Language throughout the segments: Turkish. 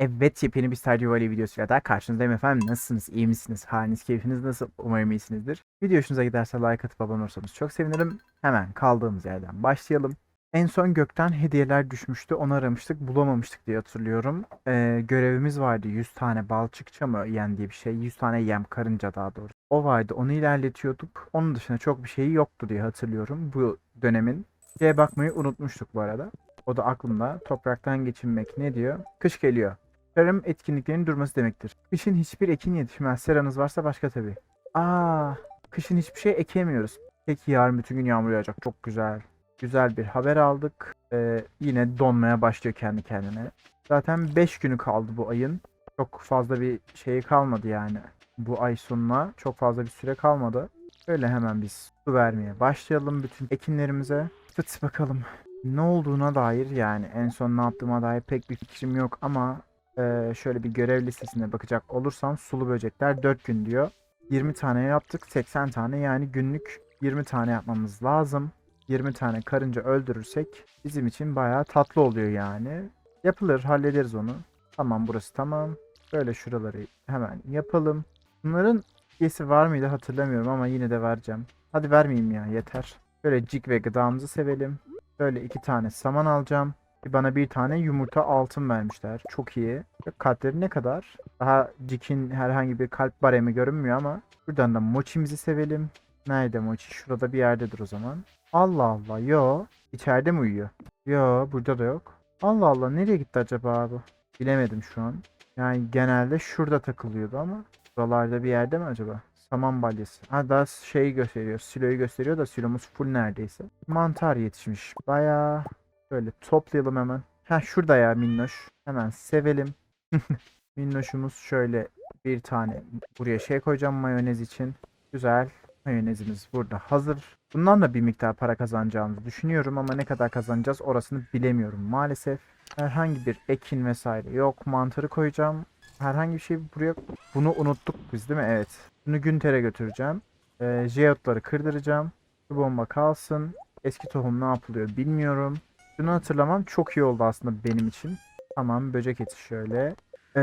Evet yepyeni bir Stardew Valley videosuyla daha karşınızdayım efendim. Nasılsınız? İyi misiniz? Haliniz, keyfiniz nasıl? Umarım iyisinizdir. Video hoşunuza giderse like atıp abone olursanız çok sevinirim. Hemen kaldığımız yerden başlayalım. En son gökten hediyeler düşmüştü. Onu aramıştık. Bulamamıştık diye hatırlıyorum. Ee, görevimiz vardı. 100 tane balçıkça mı yen diye bir şey. 100 tane yem karınca daha doğrusu. O vardı. Onu ilerletiyorduk. Onun dışında çok bir şeyi yoktu diye hatırlıyorum. Bu dönemin. Şeye bakmayı unutmuştuk bu arada. O da aklımda. Topraktan geçinmek ne diyor? Kış geliyor. Tarım etkinliklerinin durması demektir. Kışın hiçbir ekin yetişmez. Seranız varsa başka tabii. Aa, kışın hiçbir şey ekemiyoruz. Peki yarın bütün gün yağmur yağacak. Çok güzel. Güzel bir haber aldık. Ee, yine donmaya başlıyor kendi kendine. Zaten 5 günü kaldı bu ayın. Çok fazla bir şey kalmadı yani. Bu ay sonuna çok fazla bir süre kalmadı. Böyle hemen biz su vermeye başlayalım bütün ekinlerimize. Tıt bakalım. Ne olduğuna dair yani en son ne yaptığıma dair pek bir fikrim yok ama ee, şöyle bir görev listesine bakacak olursam sulu böcekler 4 gün diyor. 20 tane yaptık 80 tane yani günlük 20 tane yapmamız lazım. 20 tane karınca öldürürsek bizim için bayağı tatlı oluyor yani. Yapılır hallederiz onu. Tamam burası tamam. Böyle şuraları hemen yapalım. Bunların yesi var mıydı hatırlamıyorum ama yine de vereceğim. Hadi vermeyeyim ya yeter. Böyle cik ve gıdamızı sevelim. Böyle iki tane saman alacağım. Bana bir tane yumurta altın vermişler. Çok iyi. Kalpleri ne kadar? Daha Cik'in herhangi bir kalp baremi görünmüyor ama. Buradan da mochimizi sevelim. Nerede mochi? Şurada bir yerdedir o zaman. Allah Allah. Yo. İçeride mi uyuyor? Yo. Burada da yok. Allah Allah. Nereye gitti acaba bu? Bilemedim şu an. Yani genelde şurada takılıyordu ama. Buralarda bir yerde mi acaba? Saman balyası. Ha daha şeyi gösteriyor. Siloyu gösteriyor da silomuz full neredeyse. Mantar yetişmiş. Bayağı Böyle toplayalım hemen. Ha şurada ya minnoş. Hemen sevelim. Minnoşumuz şöyle bir tane buraya şey koyacağım mayonez için. Güzel. Mayonezimiz burada hazır. Bundan da bir miktar para kazanacağımızı düşünüyorum ama ne kadar kazanacağız orasını bilemiyorum maalesef. Herhangi bir ekin vesaire yok. Mantarı koyacağım. Herhangi bir şey buraya... Bunu unuttuk biz değil mi? Evet. Bunu Günter'e götüreceğim. Ee, Jeotları kırdıracağım. Bu bomba kalsın. Eski tohum ne yapılıyor bilmiyorum. Bunu hatırlamam çok iyi oldu aslında benim için. Tamam böcek eti şöyle. Ee,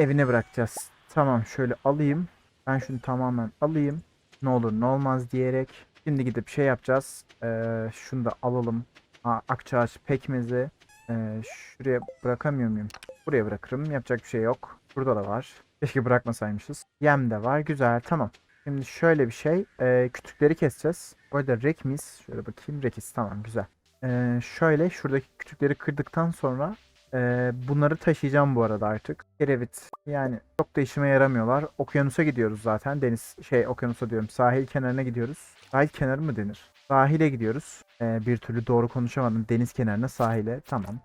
evine bırakacağız. Tamam şöyle alayım. Ben şunu tamamen alayım. Ne olur ne olmaz diyerek. Şimdi gidip şey yapacağız. Ee, şunu da alalım. Aa, akçaağaç pekmezi. Ee, şuraya bırakamıyor muyum? Buraya bırakırım. Yapacak bir şey yok. Burada da var. Keşke bırakmasaymışız. Yem de var. Güzel. Tamam. Şimdi şöyle bir şey. Ee, kütükleri keseceğiz. Bu arada rekmis. Şöyle bakayım. Rekis. Tamam. Güzel. Ee, şöyle şuradaki kütükleri kırdıktan sonra e, bunları taşıyacağım bu arada artık. Kerevit yani çok da işime yaramıyorlar. Okyanusa gidiyoruz zaten. Deniz şey okyanusa diyorum. Sahil kenarına gidiyoruz. Sahil kenarı mı denir? Sahile gidiyoruz. Ee, bir türlü doğru konuşamadım. Deniz kenarına sahile. Tamam.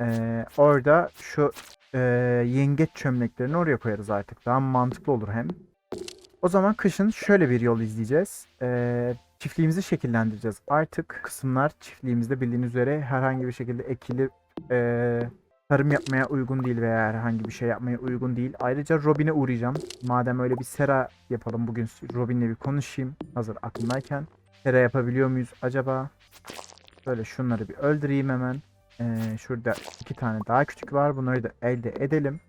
Ee, orada şu e, yengeç çömleklerini oraya koyarız artık. Daha mantıklı olur hem. O zaman kışın şöyle bir yol izleyeceğiz. Ee, çiftliğimizi şekillendireceğiz. Artık kısımlar çiftliğimizde bildiğiniz üzere herhangi bir şekilde ekili e, tarım yapmaya uygun değil veya herhangi bir şey yapmaya uygun değil. Ayrıca Robin'e uğrayacağım. Madem öyle bir sera yapalım bugün Robin'le bir konuşayım hazır aklımdayken. Sera yapabiliyor muyuz acaba? Böyle şunları bir öldüreyim hemen. Ee, şurada iki tane daha küçük var. Bunları da elde edelim.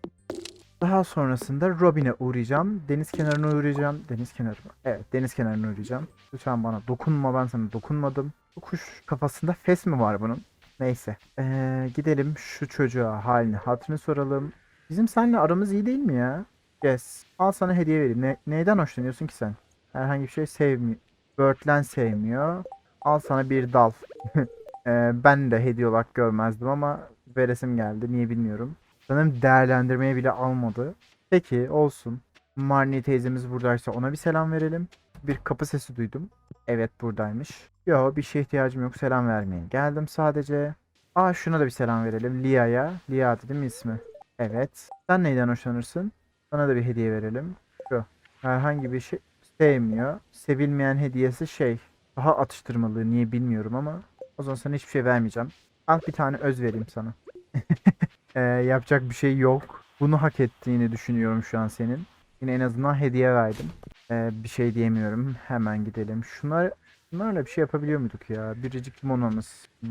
Daha sonrasında Robin'e uğrayacağım. Deniz kenarına uğrayacağım. Deniz kenarı mı? Evet deniz kenarına uğrayacağım. Lütfen bana dokunma ben sana dokunmadım. Bu kuş kafasında fes mi var bunun? Neyse. Ee, gidelim şu çocuğa halini hatırını soralım. Bizim seninle aramız iyi değil mi ya? Yes. Al sana hediye vereyim. Ne, neyden hoşlanıyorsun ki sen? Herhangi bir şey sevmiyor. Börtlen sevmiyor. Al sana bir dal. Ee, ben de hediye olarak görmezdim ama veresim geldi. Niye bilmiyorum. Sanırım değerlendirmeye bile almadı. Peki olsun. Marnie teyzemiz buradaysa ona bir selam verelim. Bir kapı sesi duydum. Evet buradaymış. Yo bir şeye ihtiyacım yok selam vermeye. Geldim sadece. Aa şuna da bir selam verelim. Lia'ya. Lia değil mi ismi? Evet. Sen neyden hoşlanırsın? Sana da bir hediye verelim. Şu. Herhangi bir şey sevmiyor. Sevilmeyen hediyesi şey. Daha atıştırmalığı niye bilmiyorum ama. O zaman sana hiçbir şey vermeyeceğim. Al bir tane öz vereyim sana. Ee, yapacak bir şey yok. Bunu hak ettiğini düşünüyorum şu an senin. Yine en azından hediye verdim. Ee, bir şey diyemiyorum. Hemen gidelim. Şunlar, şunlarla bir şey yapabiliyor muyduk ya? Biricik limonamız. Hmm.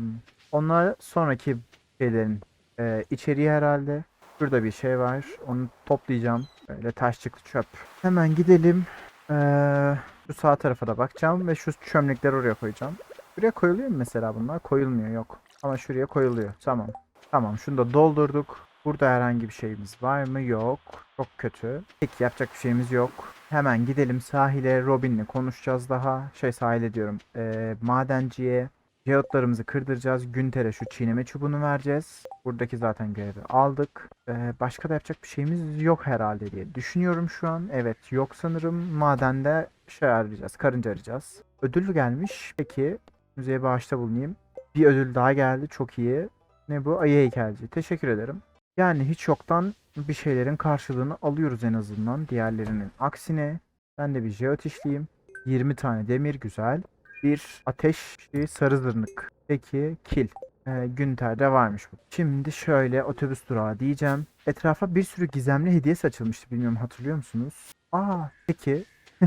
Onlar sonraki şeylerin e, içeriği herhalde. Şurada bir şey var. Onu toplayacağım. Böyle taşçıklı çöp. Hemen gidelim. Ee, şu sağ tarafa da bakacağım ve şu çömlekleri oraya koyacağım. Buraya koyuluyor mu mesela bunlar? Koyulmuyor yok. Ama şuraya koyuluyor. Tamam. Tamam şunu da doldurduk. Burada herhangi bir şeyimiz var mı? Yok. Çok kötü. Peki yapacak bir şeyimiz yok. Hemen gidelim sahile. Robin'le konuşacağız daha. Şey sahile diyorum. Ee, madenciye. Yağıtlarımızı kırdıracağız. Günter'e şu çiğneme çubuğunu vereceğiz. Buradaki zaten görevi aldık. Ee, başka da yapacak bir şeyimiz yok herhalde diye düşünüyorum şu an. Evet yok sanırım. Madende şey arayacağız. Karınca arayacağız. Ödül gelmiş. Peki müzeye bağışta bulunayım. Bir ödül daha geldi. Çok iyi. Ne bu? Ayı heykelci. Teşekkür ederim. Yani hiç yoktan bir şeylerin karşılığını alıyoruz en azından. Diğerlerinin aksine. Ben de bir jeot işleyeyim. 20 tane demir güzel. Bir ateş sarı zırnık. Peki kil. Ee, Günter'de varmış bu. Şimdi şöyle otobüs durağı diyeceğim. Etrafa bir sürü gizemli hediye saçılmıştı. Bilmiyorum hatırlıyor musunuz? Aa peki.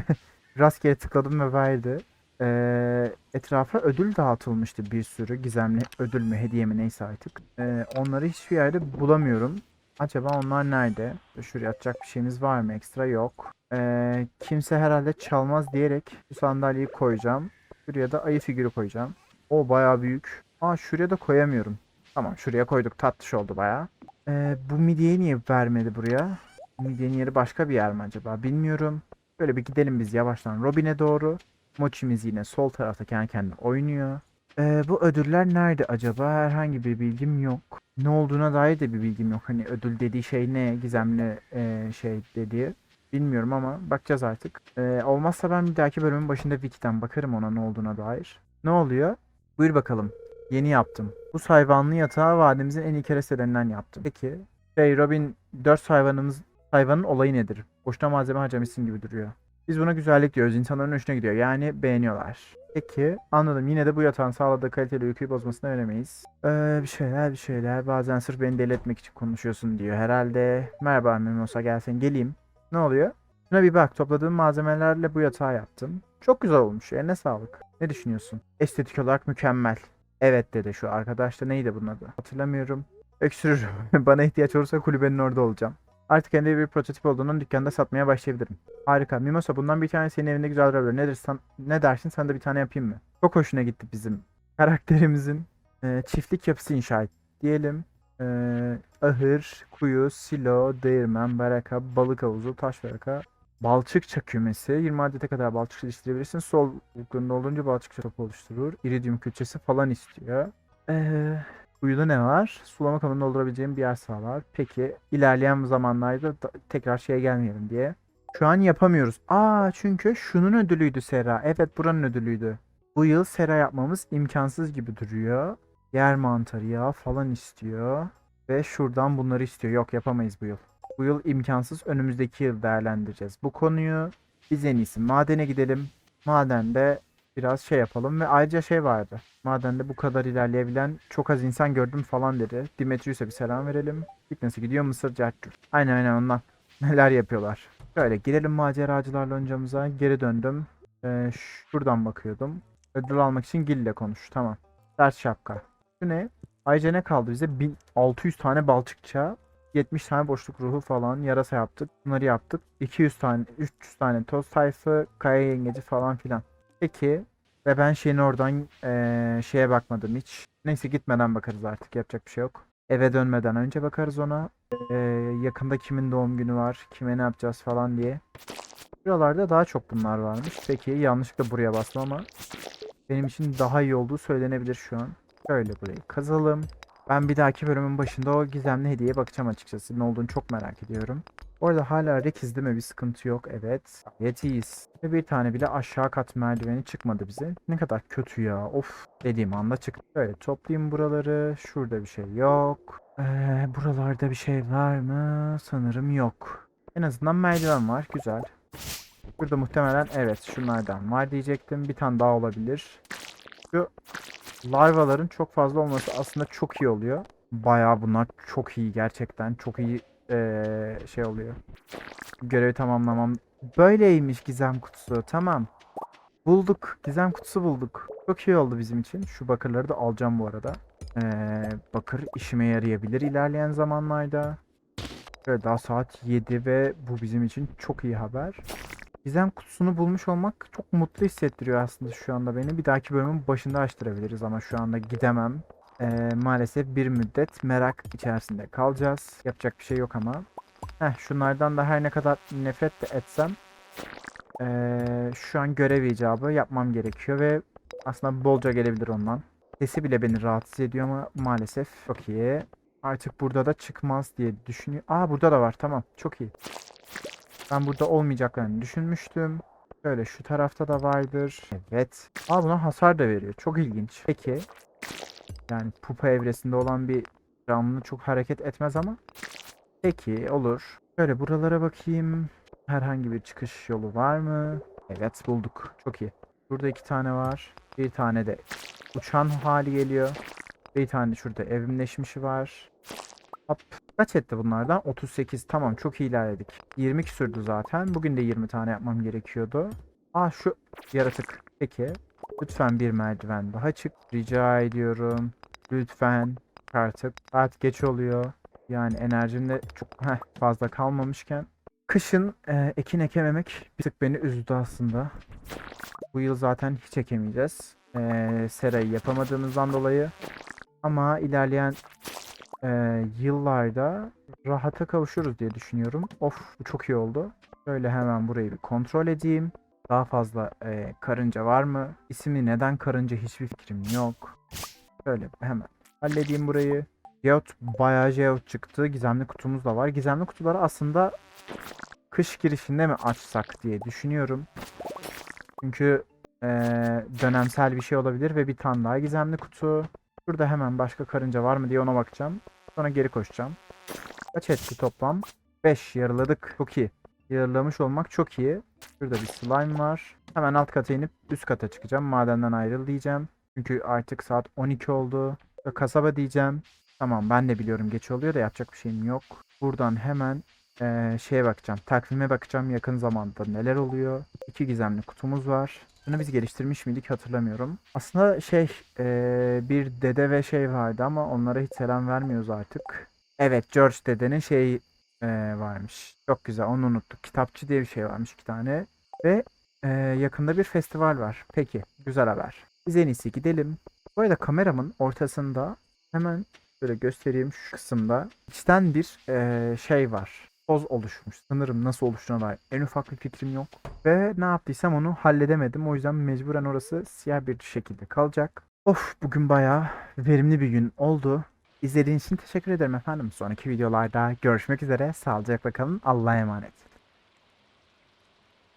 Rastgele tıkladım ve verdi. Ee, etrafa ödül dağıtılmıştı bir sürü gizemli ödül mü hediye mi neyse artık. Ee, onları hiçbir yerde bulamıyorum. Acaba onlar nerede? Şuraya atacak bir şeyimiz var mı? Ekstra yok. Ee, kimse herhalde çalmaz diyerek bu sandalyeyi koyacağım. Şuraya da ayı figürü koyacağım. O bayağı büyük. Aa şuraya da koyamıyorum. Tamam şuraya koyduk tatlış oldu bayağı. Ee, bu midyeyi niye vermedi buraya? Midyenin yeri başka bir yer mi acaba? Bilmiyorum. Böyle bir gidelim biz yavaştan Robin'e doğru. Mochimiz yine sol tarafta kendi kendine oynuyor. Ee, bu ödüller nerede acaba? Herhangi bir bilgim yok. Ne olduğuna dair de bir bilgim yok. Hani ödül dediği şey ne? Gizemli e, şey dediği. Bilmiyorum ama bakacağız artık. Ee, olmazsa ben bir dahaki bölümün başında Wiki'den bakarım ona ne olduğuna dair. Ne oluyor? Buyur bakalım. Yeni yaptım. Bu hayvanlı yatağı vadimizin en iyi keresteslerinden yaptım. Peki. Şey Robin 4 hayvanımız hayvanın olayı nedir? Boşuna malzeme harcamışsın gibi duruyor. Biz buna güzellik diyoruz. İnsanların hoşuna gidiyor. Yani beğeniyorlar. Peki anladım. Yine de bu yatağın sağladığı kaliteli uykuyu bozmasına veremeyiz. Ee, bir şeyler bir şeyler. Bazen sırf beni deli etmek için konuşuyorsun diyor herhalde. Merhaba Mimosa gelsen geleyim. Ne oluyor? Şuna bir bak. Topladığım malzemelerle bu yatağı yaptım. Çok güzel olmuş. Eline sağlık. Ne düşünüyorsun? Estetik olarak mükemmel. Evet dedi şu arkadaş da neydi bunun adı? Hatırlamıyorum. Öksürür. Bana ihtiyaç olursa kulübenin orada olacağım. Artık elinde bir prototip olduğundan dükkanda satmaya başlayabilirim. Harika. Mimosa bundan bir tane senin evinde güzel durabilir. Nedir sen, ne dersin sana da bir tane yapayım mı? Çok hoşuna gitti bizim karakterimizin e, çiftlik yapısı inşa et. Diyelim e, ahır, kuyu, silo, değirmen, baraka, balık havuzu, taş baraka, balçıkça kümesi. 20 adete kadar balçık yetiştirebilirsin. Sol yukarında olunca balçıkça topu oluşturur. İridium külçesi falan istiyor. Eee Kuyuda ne var? Sulama kabını doldurabileceğim bir yer sağlar. Peki ilerleyen zamanlarda da- tekrar şeye gelmeyelim diye. Şu an yapamıyoruz. Aa çünkü şunun ödülüydü Sera. Evet buranın ödülüydü. Bu yıl Sera yapmamız imkansız gibi duruyor. Yer mantarı yağı falan istiyor. Ve şuradan bunları istiyor. Yok yapamayız bu yıl. Bu yıl imkansız. Önümüzdeki yıl değerlendireceğiz. Bu konuyu biz en iyisi madene gidelim. Madende biraz şey yapalım ve ayrıca şey vardı. Madende bu kadar ilerleyebilen çok az insan gördüm falan dedi. Dimitrius'a bir selam verelim. Nasıl gidiyor Mısır Cercur. Aynen aynen ondan. Neler yapıyorlar. Şöyle girelim maceracılarla öncemize. Geri döndüm. Ee, şuradan bakıyordum. Ödül almak için Gil ile konuş. Tamam. Ders şapka. Şu ne? Ayrıca ne kaldı bize? 1600 tane balçıkça. 70 tane boşluk ruhu falan. Yarasa yaptık. Bunları yaptık. 200 tane, 300 tane toz tayfı, kaya yengeci falan filan. Peki. Ve ben şeyin oradan eee, şeye bakmadım hiç. Neyse gitmeden bakarız artık. Yapacak bir şey yok. Eve dönmeden önce bakarız ona. Eee, yakında kimin doğum günü var, kime ne yapacağız falan diye. Buralarda daha çok bunlar varmış. Peki yanlışlıkla buraya bastım ama benim için daha iyi olduğu söylenebilir şu an. Şöyle burayı kazalım. Ben bir dahaki bölümün başında o gizemli hediyeye bakacağım açıkçası. Ne olduğunu çok merak ediyorum. Orada hala rekiz değil mi? Bir sıkıntı yok. Evet. Gayet. Ve bir tane bile aşağı kat merdiveni çıkmadı bize. Ne kadar kötü ya. Of. Dediğim anda çıktı. Böyle toplayayım buraları. Şurada bir şey yok. Ee, buralarda bir şey var mı? Sanırım yok. En azından merdiven var. Güzel. Burada muhtemelen evet şunlardan var diyecektim. Bir tane daha olabilir. Şu larvaların çok fazla olması aslında çok iyi oluyor. Bayağı bunlar çok iyi gerçekten. Çok iyi eee, şey oluyor. Görevi tamamlamam. Böyleymiş gizem kutusu. Tamam. Bulduk. Gizem kutusu bulduk. Çok iyi oldu bizim için. Şu bakırları da alacağım bu arada. Eee, bakır işime yarayabilir ilerleyen zamanlarda. Evet daha saat 7 ve bu bizim için çok iyi haber. Gizem kutusunu bulmuş olmak çok mutlu hissettiriyor aslında şu anda beni. Bir dahaki bölümün başında açtırabiliriz ama şu anda gidemem. Ee, maalesef bir müddet merak içerisinde kalacağız. Yapacak bir şey yok ama. Heh, şunlardan da her ne kadar nefret de etsem ee, şu an görev icabı yapmam gerekiyor ve aslında bolca gelebilir ondan. Sesi bile beni rahatsız ediyor ama maalesef çok iyi. Artık burada da çıkmaz diye düşünüyor. Aa burada da var tamam çok iyi. Ben burada olmayacaklarını düşünmüştüm. Böyle şu tarafta da vardır. Evet. Aa buna hasar da veriyor. Çok ilginç. Peki. Yani pupa evresinde olan bir canlı çok hareket etmez ama. Peki olur. Şöyle buralara bakayım. Herhangi bir çıkış yolu var mı? Evet bulduk. Çok iyi. Burada iki tane var. Bir tane de uçan hali geliyor. Bir tane de şurada evrimleşmişi var. Hop. Kaç etti bunlardan? 38. Tamam çok iyi ilerledik. 20 küsürdü zaten. Bugün de 20 tane yapmam gerekiyordu. Aa şu yaratık. Peki. Lütfen bir merdiven daha çık. Rica ediyorum. Lütfen. Artık. Saat geç oluyor. Yani enerjim de çok heh, fazla kalmamışken. Kışın e, ekin ekememek bir tık beni üzdü aslında. Bu yıl zaten hiç ekemeyeceğiz. E, serayı yapamadığımızdan dolayı. Ama ilerleyen e, yıllarda rahata kavuşuruz diye düşünüyorum. Of bu çok iyi oldu. Şöyle hemen burayı bir kontrol edeyim. Daha fazla e, karınca var mı? İsmi neden karınca hiçbir fikrim yok. Şöyle hemen halledeyim burayı. Geot bayağı Geot çıktı. Gizemli kutumuz da var. Gizemli kutuları aslında kış girişinde mi açsak diye düşünüyorum. Çünkü e, dönemsel bir şey olabilir ve bir tane daha gizemli kutu. Şurada hemen başka karınca var mı diye ona bakacağım. Sonra geri koşacağım. Kaç etti toplam? 5 yarıladık. Çok iyi. Yarılamış olmak çok iyi. Şurada bir slime var. Hemen alt kata inip üst kata çıkacağım. Madenden ayrıl diyeceğim. Çünkü artık saat 12 oldu. Kasaba diyeceğim. Tamam ben de biliyorum geç oluyor da yapacak bir şeyim yok. Buradan hemen eee, şeye bakacağım. Takvime bakacağım yakın zamanda neler oluyor. İki gizemli kutumuz var. Bunu biz geliştirmiş miydik hatırlamıyorum. Aslında şey eee, bir dede ve şey vardı ama onlara hiç selam vermiyoruz artık. Evet George dedenin şey eee, varmış. Çok güzel onu unuttuk. Kitapçı diye bir şey varmış iki tane. Ve eee, yakında bir festival var. Peki güzel haber. Biz en iyisi gidelim. Bu arada kameramın ortasında hemen Şöyle göstereyim şu kısımda. içten bir eee, şey var. Toz oluşmuş. Sanırım nasıl oluştuğuna dair en ufak bir fikrim yok. Ve ne yaptıysam onu halledemedim. O yüzden mecburen orası siyah bir şekilde kalacak. Of bugün bayağı verimli bir gün oldu. İzlediğiniz için teşekkür ederim efendim. Sonraki videolarda görüşmek üzere. Sağlıcakla kalın. Allah'a emanet.